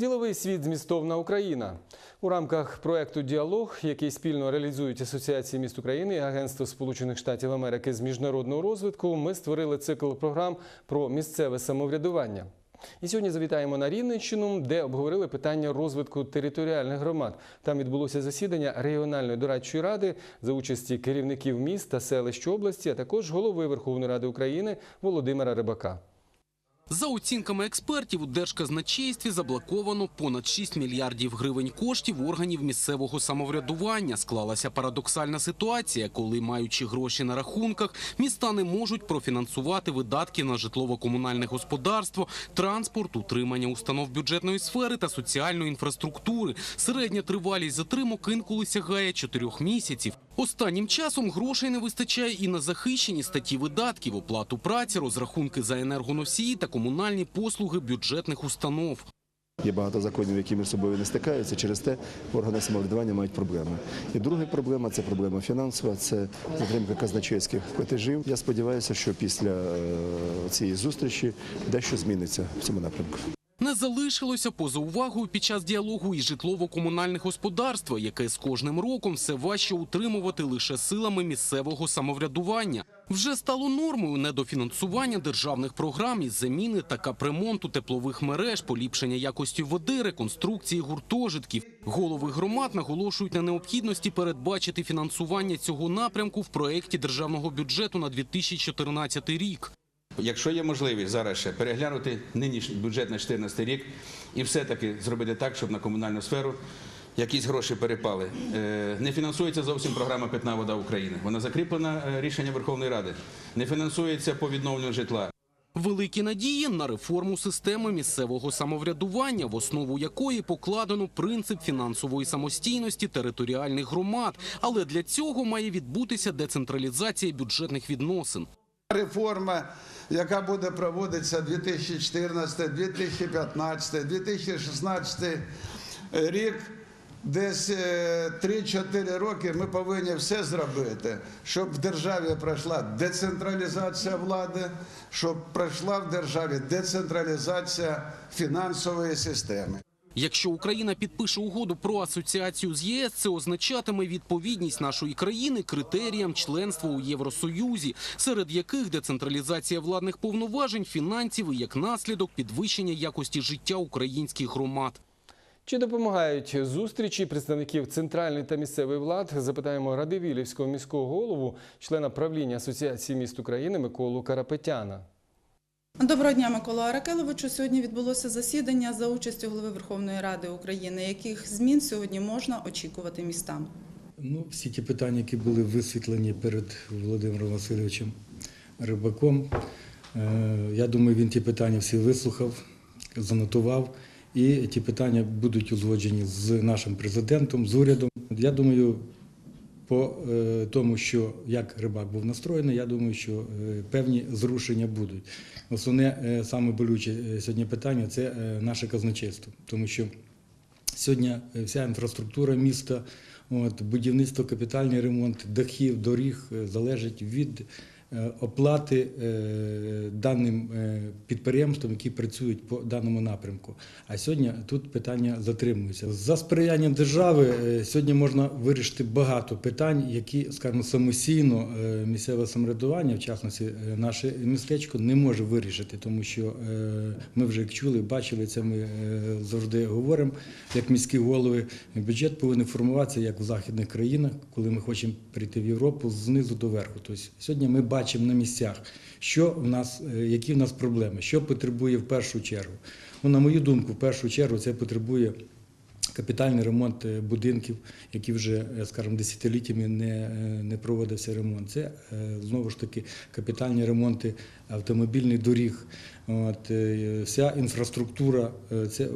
Діловий світ змістовна Україна у рамках проекту Діалог, який спільно реалізують Асоціації міст України і Агентство Сполучених Штатів Америки з міжнародного розвитку. Ми створили цикл програм про місцеве самоврядування. І сьогодні завітаємо на Рівненщину, де обговорили питання розвитку територіальних громад. Там відбулося засідання регіональної дорадчої ради за участі керівників міст та селищ області, а також голови Верховної Ради України Володимира Рибака. За оцінками експертів, у держказначействі заблоковано понад 6 мільярдів гривень коштів органів місцевого самоврядування. Склалася парадоксальна ситуація, коли, маючи гроші на рахунках, міста не можуть профінансувати видатки на житлово-комунальне господарство, транспорт, утримання установ бюджетної сфери та соціальної інфраструктури. Середня тривалість затримок інколи сягає 4 місяців. Останнім часом грошей не вистачає і на захищені статті видатків, оплату праці, розрахунки за енергоносії та комунальні послуги бюджетних установ. Є багато законів, які між собою не стикаються. Через те органи самоврядування мають проблеми. І друга проблема це проблема фінансова, це затримка казначейських платежів. Я сподіваюся, що після е, цієї зустрічі дещо зміниться в цьому напрямку. Не залишилося поза увагою під час діалогу і житлово-комунальне господарство, яке з кожним роком все важче утримувати лише силами місцевого самоврядування. Вже стало нормою недофінансування державних програм із заміни та капремонту теплових мереж, поліпшення якості води, реконструкції гуртожитків. Голови громад наголошують на необхідності передбачити фінансування цього напрямку в проєкті державного бюджету на 2014 рік. Якщо є можливість зараз ще переглянути нинішній бюджет на 2014 рік і все-таки зробити так, щоб на комунальну сферу якісь гроші перепали. Е, Не фінансується зовсім програма Питна вода України. Вона закріплена е, рішенням Верховної Ради. Не фінансується по відновленню житла. Великі надії на реформу системи місцевого самоврядування, в основу якої покладено принцип фінансової самостійності територіальних громад. Але для цього має відбутися децентралізація бюджетних відносин. Реформа, яка буде проводитися 2014, 2015, 2016 рік, десь е, 3-4 роки ми повинні все зробити, щоб в державі пройшла децентралізація влади, щоб пройшла в державі децентралізація фінансової системи. Якщо Україна підпише угоду про асоціацію з ЄС, це означатиме відповідність нашої країни критеріям членства у Євросоюзі, серед яких децентралізація владних повноважень, фінансів і як наслідок підвищення якості життя українських громад. Чи допомагають зустрічі представників центральної та місцевої влад? Запитаємо Радивілівського міського голову, члена правління Асоціації міст України Миколу Карапетяна. Доброго дня, Микола Аракеловичу. Сьогодні відбулося засідання за участю голови Верховної Ради України. Яких змін сьогодні можна очікувати містам? Ну, всі ті питання, які були висвітлені перед Володимиром Васильовичем Рибаком, е, я думаю, він ті питання всі вислухав, занотував, і ті питання будуть узгоджені з нашим президентом, з урядом. Я думаю, по е, тому, що як рибак був настроєний, я думаю, що е, певні зрушення будуть. Основне е, саме болюче сьогодні питання це наше казначейство, тому що Сьогодні вся інфраструктура міста, от, будівництво, капітальний ремонт дахів, доріг залежить від оплати е, даним е, підприємствам, які працюють по даному напрямку. А сьогодні тут питання затримуються. За сприянням держави е, сьогодні можна вирішити багато питань, які, скажімо, самостійно е, місцеве самоврядування, в частності е, наше містечко, не може вирішити, тому що е, ми вже як чули, бачили це. Ми е, завжди говоримо, як міські голови. Бюджет повинен формуватися як в західних країнах, коли ми хочемо прийти в Європу знизу до верху. Тобто сьогодні ми бачимо на місцях, що в нас, е, які в нас проблеми, що потребує в першу чергу. Ну, на мою думку, в першу чергу це потребує. Капітальний ремонт е, будинків, які вже, е, скажімо, десятиліттями не, е, не проводився ремонт. Це знову ж таки капітальні ремонти автомобільних доріг. От, вся інфраструктура, це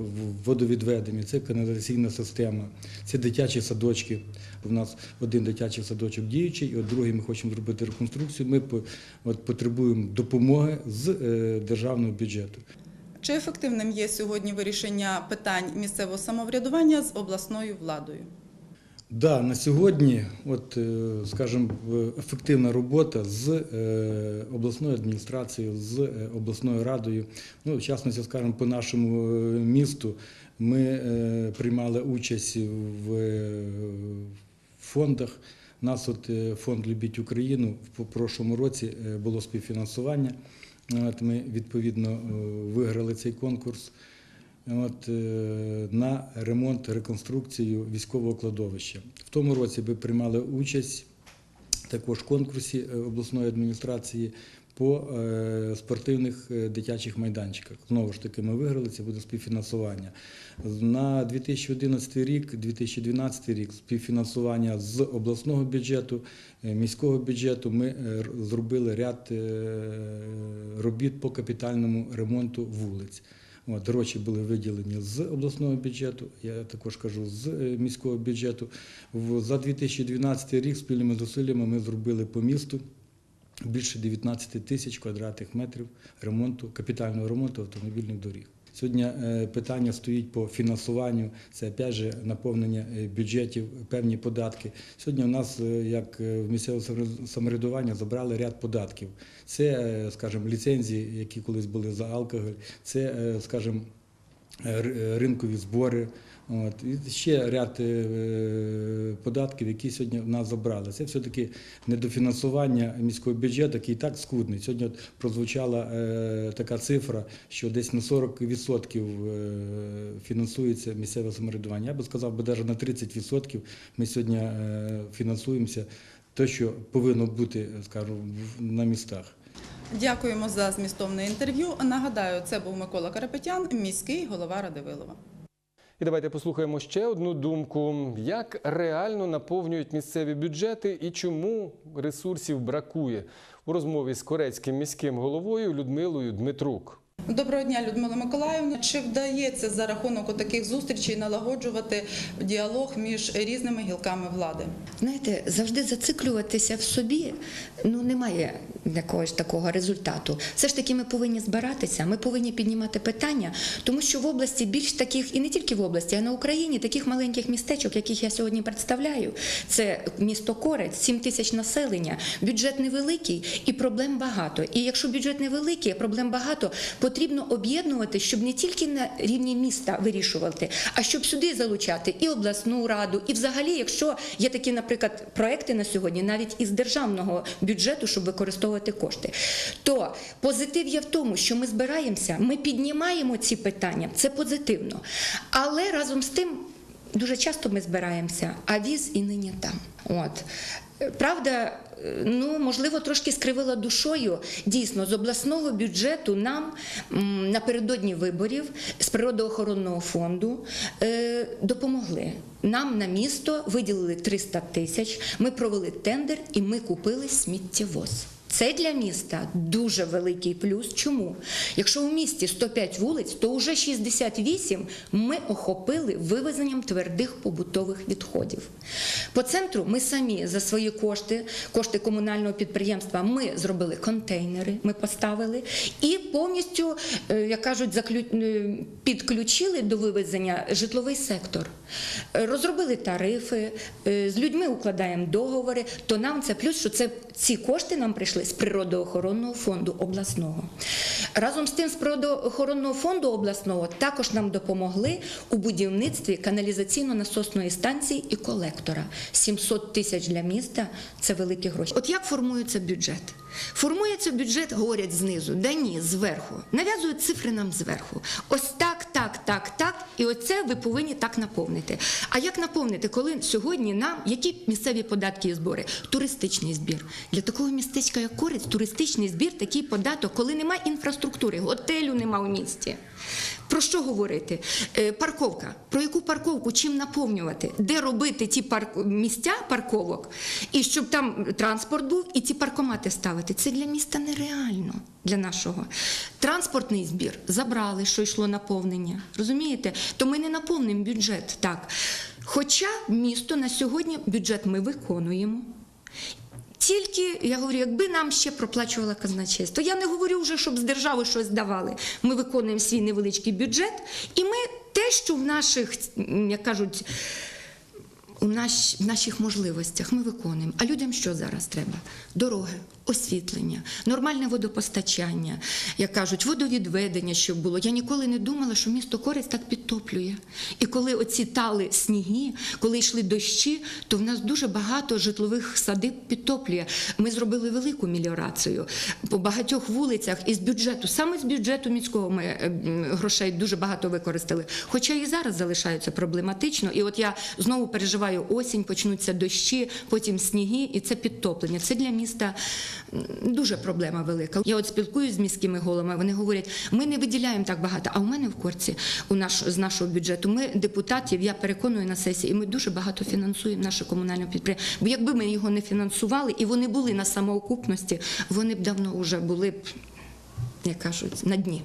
водовідведення, це каналізаційна система, це дитячі садочки. У нас один дитячий садочок діючий, і от другий ми хочемо зробити реконструкцію. Ми от, потребуємо допомоги з державного бюджету. Чи ефективним є сьогодні вирішення питань місцевого самоврядування з обласною владою? Да, на сьогодні, от, е, скажімо, ефективна робота з е, обласною адміністрацією, з е, обласною радою. Ну, в частності, скажімо, по нашому місту ми приймали участь в фондах. Нас от фонд Любіть Україну в прошлому році було співфінансування. От ми відповідно е, виграли цей конкурс. От, е, на ремонт, реконструкцію військового кладовища. В тому році ми приймали участь також в конкурсі е, обласної адміністрації по е, спортивних е, дитячих майданчиках. Знову ж таки, ми виграли, це буде співфінансування. На 2011 рік, 2012 рік співфінансування з обласного бюджету, е, міського бюджету ми зробили ряд робіт по капітальному ремонту вулиць. От, гроші були виділені з обласного бюджету, я також кажу з міського бюджету. За 2012 рік спільними зусиллями ми зробили по місту більше 19 тисяч квадратних метрів ремонту, капітального ремонту автомобільних доріг. Сьогодні е, питання стоїть по фінансуванню, це опять же наповнення е, бюджетів, певні податки. Сьогодні у нас, е, як в місцеве самоврядування, забрали ряд податків. Це, скажімо, ліцензії, які колись були за алкоголь, це, скажімо, ринкові збори. От. І ще ряд е, податків, які сьогодні в нас забрали. Це все-таки недофінансування міського бюджету, який і так скудний. Сьогодні от прозвучала е, така цифра, що десь на 40% е, фінансується місцеве самоврядування. Я би сказав, би навіть на 30% ми сьогодні фінансуємося те, що повинно бути, скажімо, в- на містах. Дякуємо за змістовне інтерв'ю. Нагадаю, це був Микола Карапетян, міський голова Ради Вилова. І давайте послухаємо ще одну думку: як реально наповнюють місцеві бюджети і чому ресурсів бракує у розмові з корецьким міським головою Людмилою Дмитрук. Доброго дня, Людмила Миколаївна. Чи вдається за рахунок таких зустрічей налагоджувати діалог між різними гілками влади? Знаєте, завжди зациклюватися в собі ну немає якогось такого результату. Все ж таки, ми повинні збиратися, ми повинні піднімати питання, тому що в області більш таких, і не тільки в області, а на Україні таких маленьких містечок, яких я сьогодні представляю. Це місто Корець, 7 тисяч населення, бюджет невеликий і проблем багато. І якщо бюджет невеликий, проблем багато, потрібно об'єднувати, щоб не тільки на рівні міста вирішувати, а щоб сюди залучати і обласну раду, і взагалі, якщо є такі, наприклад, проекти на сьогодні, навіть із державного бюджету, щоб використовувати кошти, то позитив є в тому, що ми збираємося, ми піднімаємо ці питання, це позитивно. Але разом з тим. Дуже часто ми збираємося, а віз і нині там. От. Правда, ну можливо, трошки скривила душою. Дійсно, з обласного бюджету нам напередодні виборів з природоохоронного фонду е, допомогли. Нам на місто виділили 300 тисяч. Ми провели тендер і ми купили сміттєвоз. Це для міста дуже великий плюс. Чому? Якщо у місті 105 вулиць, то вже 68 ми охопили вивезенням твердих побутових відходів. По центру ми самі за свої кошти, кошти комунального підприємства, ми зробили контейнери, ми поставили і повністю, е, як кажуть, е, підключили до вивезення житловий сектор. Розробили тарифи, е, з людьми укладаємо договори, то нам це плюс, що це ці кошти нам прийшли з природоохоронного фонду обласного. Разом з тим, з природоохоронного фонду обласного також нам допомогли у будівництві каналізаційно-насосної станції і колектора. 700 тисяч для міста це великі гроші. От як формується бюджет? Формується бюджет, говорять знизу, да ні, зверху. Нав'язують цифри нам зверху. Ось так, так, так, так. І оце ви повинні так наповнити. А як наповнити, коли сьогодні нам які місцеві податки і збори? Туристичний збір. Для такого містечка, як Корець, туристичний збір, такий податок, коли немає інфраструктури, готелю нема в місті. Про що говорити? Е, парковка. Про яку парковку? Чим наповнювати? Де робити ті парк... місця парковок? І щоб там транспорт був, і ці паркомати ставити. Це для міста нереально, для нашого. Транспортний збір забрали, що йшло наповнення. Розумієте? То ми не наповнимо бюджет так. Хоча місто на сьогодні бюджет ми виконуємо. Тільки я говорю, якби нам ще проплачувала казначейство. Я не говорю вже, щоб з держави щось давали. Ми виконуємо свій невеличкий бюджет, і ми те, що в наших, як кажуть, у наш, в наших можливостях ми виконуємо. А людям що зараз треба? Дороги, освітлення, нормальне водопостачання, як кажуть, водовідведення, щоб було. Я ніколи не думала, що місто Користь так підтоплює. І коли оці тали сніги, коли йшли дощі, то в нас дуже багато житлових садиб підтоплює. Ми зробили велику меліорацію по багатьох вулицях із бюджету, саме з бюджету міського ми е, грошей дуже багато використали. Хоча і зараз залишаються проблематично. І от я знову переживаю осінь, почнуться дощі, потім сніги, і це підтоплення. Це для міста дуже проблема велика. Я от спілкуюся з міськими головами. Вони говорять, ми не виділяємо так багато. А у мене в корці у наш з нашого бюджету. Ми депутатів, я переконую на сесії, і ми дуже багато фінансуємо наше комунальне підприємство. Бо якби ми його не фінансували і вони були на самоокупності, вони б давно вже були б, як кажуть, на дні.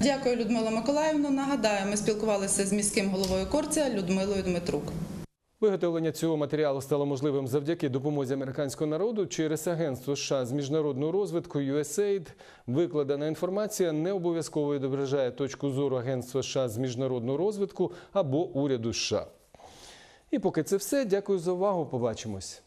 Дякую, Людмила Миколаївна. Нагадаю, ми спілкувалися з міським головою Корця Людмилою Дмитрук. Виготовлення цього матеріалу стало можливим завдяки допомозі американського народу через агентство США з міжнародного розвитку USAID. Викладена інформація не обов'язково відображає точку зору агентства США з міжнародного розвитку або уряду США. І поки це все. Дякую за увагу. Побачимось.